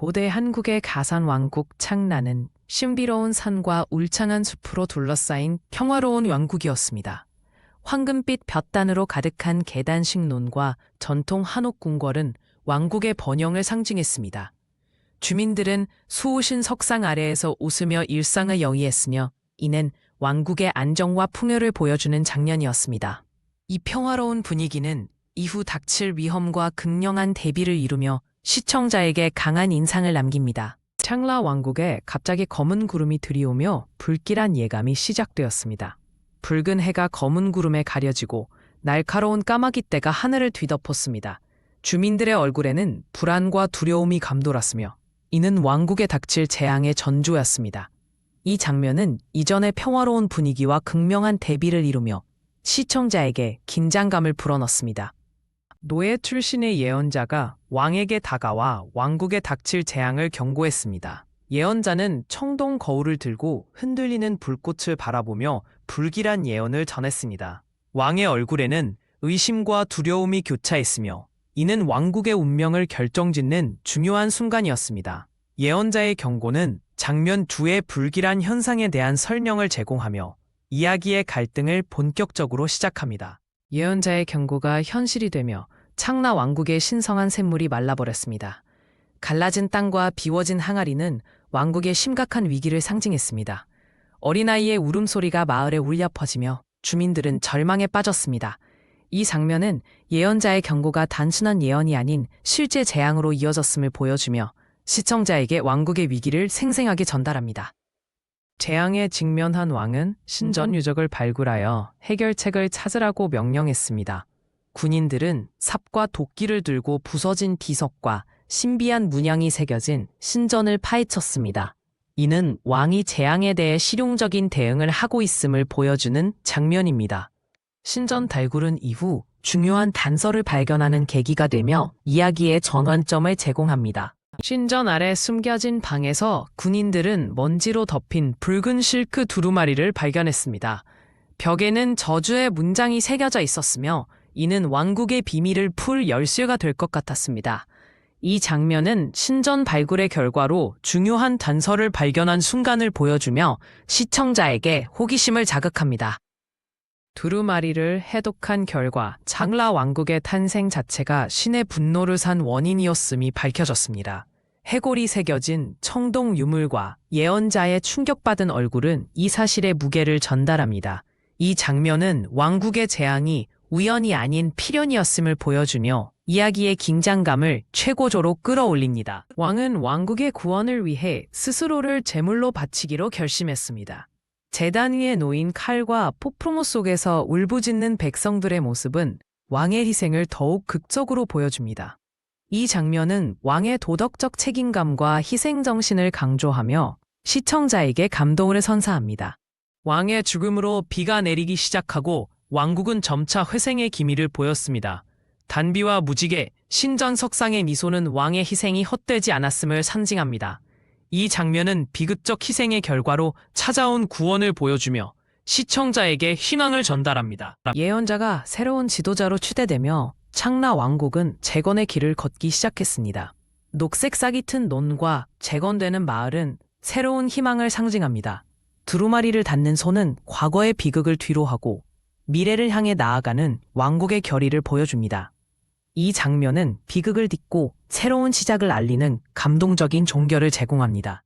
고대 한국의 가산 왕국 창나는 신비로운 산과 울창한 숲으로 둘러싸인 평화로운 왕국이었습니다. 황금빛 볕단으로 가득한 계단식 논과 전통 한옥 궁궐은 왕국의 번영을 상징했습니다. 주민들은 수호신 석상 아래에서 웃으며 일상을 영위했으며 이는 왕국의 안정과 풍요를 보여주는 장면이었습니다. 이 평화로운 분위기는 이후 닥칠 위험과 극령한 대비를 이루며 시청자에게 강한 인상을 남깁니다. 창라 왕국에 갑자기 검은 구름이 들이오며 불길한 예감이 시작되었습니다. 붉은 해가 검은 구름에 가려지고 날카로운 까마귀 떼가 하늘을 뒤덮었습니다. 주민들의 얼굴에는 불안과 두려움이 감돌았으며 이는 왕국에 닥칠 재앙의 전조였습니다. 이 장면은 이전의 평화로운 분위기와 극명한 대비를 이루며 시청자에게 긴장감을 불어넣습니다. 노예 출신의 예언자가 왕에게 다가와 왕국에 닥칠 재앙을 경고했습니다. 예언자는 청동 거울을 들고 흔들리는 불꽃을 바라보며 불길한 예언을 전했습니다. 왕의 얼굴에는 의심과 두려움이 교차했으며 이는 왕국의 운명을 결정짓는 중요한 순간이었습니다. 예언자의 경고는 장면 두의 불길한 현상에 대한 설명을 제공하며 이야기의 갈등을 본격적으로 시작합니다. 예언자의 경고가 현실이 되며 창나 왕국의 신성한 샘물이 말라버렸습니다. 갈라진 땅과 비워진 항아리는 왕국의 심각한 위기를 상징했습니다. 어린아이의 울음소리가 마을에 울려 퍼지며 주민들은 절망에 빠졌습니다. 이 장면은 예언자의 경고가 단순한 예언이 아닌 실제 재앙으로 이어졌음을 보여주며 시청자에게 왕국의 위기를 생생하게 전달합니다. 재앙에 직면한 왕은 신전 유적을 발굴하여 해결책을 찾으라고 명령했습니다. 군인들은 삽과 도끼를 들고 부서진 비석과 신비한 문양이 새겨진 신전을 파헤쳤습니다. 이는 왕이 재앙에 대해 실용적인 대응을 하고 있음을 보여주는 장면입니다. 신전 달굴은 이후 중요한 단서를 발견하는 계기가 되며 이야기의 전환점을 제공합니다. 신전 아래 숨겨진 방에서 군인들은 먼지로 덮인 붉은 실크 두루마리를 발견했습니다. 벽에는 저주의 문장이 새겨져 있었으며 이는 왕국의 비밀을 풀 열쇠가 될 것 같았습니다. 이 장면은 신전 발굴의 결과로 중요한 단서를 발견한 순간을 보여주며 시청자에게 호기심을 자극합니다. 두루마리를 해독한 결과 장라 왕국의 탄생 자체가 신의 분노를 산 원인이었음이 밝혀졌습니다. 해골이 새겨진 청동 유물과 예언자의 충격받은 얼굴은 이 사실의 무게를 전달합니다. 이 장면은 왕국의 재앙이 우연이 아닌 필연이었음을 보여주며 이야기의 긴장감을 최고조로 끌어올립니다. 왕은 왕국의 구원을 위해 스스로를 제물로 바치기로 결심했습니다. 재단 위에 놓인 칼과 폭풍우 속에서 울부짖는 백성들의 모습은 왕의 희생을 더욱 극적으로 보여줍니다. 이 장면은 왕의 도덕적 책임감과 희생정신을 강조하며 시청자에게 감동을 선사합니다. 왕의 죽음으로 비가 내리기 시작하고 왕국은 점차 회생의 기미를 보였습니다. 단비와 무지개, 신전 석상의 미소는 왕의 희생이 헛되지 않았음을 상징합니다. 이 장면은 비극적 희생의 결과로 찾아온 구원을 보여주며 시청자에게 희망을 전달합니다. 예언자가 새로운 지도자로 추대되며 창나 왕국은 재건의 길을 걷기 시작했습니다. 녹색 싹이 튼 논과 재건되는 마을은 새로운 희망을 상징합니다. 두루마리를 닫는 손은 과거의 비극을 뒤로하고 미래를 향해 나아가는 왕국의 결의를 보여줍니다. 이 장면은 비극을 딛고 새로운 시작을 알리는 감동적인 종결을 제공합니다.